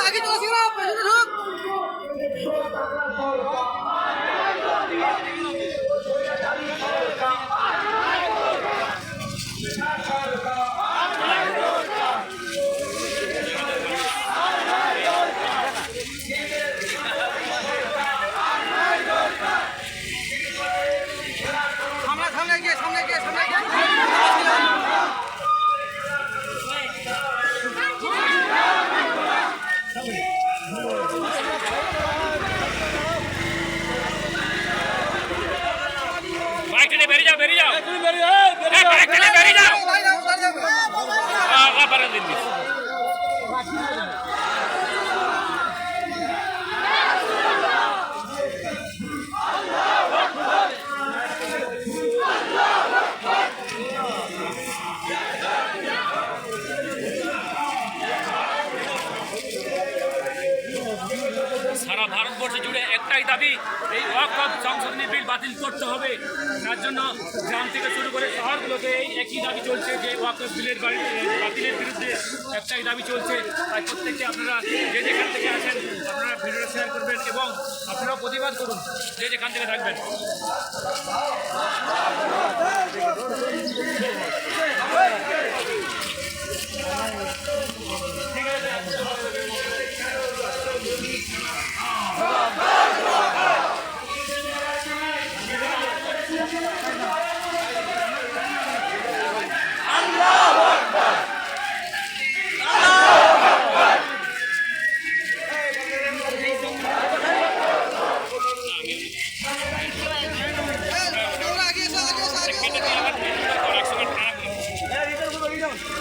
আগে চলেছিল পেছনে more. সারা ভারতবর্ষ জুড়ে একটাই দাবি, এই ওয়াক অফ সংশোধনী বিল বাতিল করতে হবে। তার জন্য গ্রাম থেকে শুরু করে শহরগুলোতে এই একই দাবি চলছে যে ওয়াক অফ বিলের বাতিলের বিরুদ্ধে একটাই দাবি চলছে। তাই প্রত্যেককে আপনারা যে যেখান থেকে আছেন, আপনারা ভিডিওটা শেয়ার করবেন এবং আপনারা প্রতিবাদ করুন, যে যেখান থেকে থাকবেন।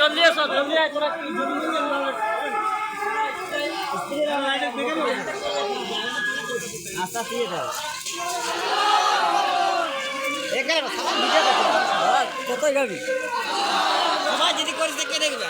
জলদি এসো জলদি আয় তোরা আস্তে দাও এখানে সবাই ভিডিও করছে কোথায় যাবি? সবাই যদি করিস কে দেখবে।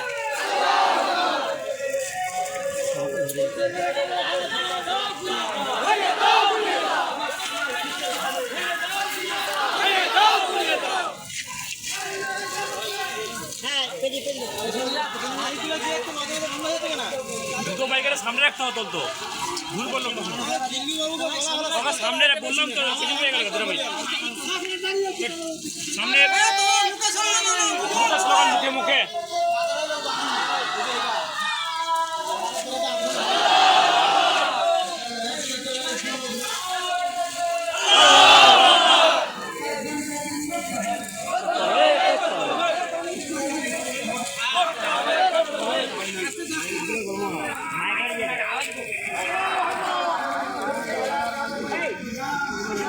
দুটো বাইকের সামনে রাখতে হতো তো ভুল করলাম বাবা সামনে বললাম তো কিছু হয়ে গেল দুটো বাইক সামনে। মুখে মুখে।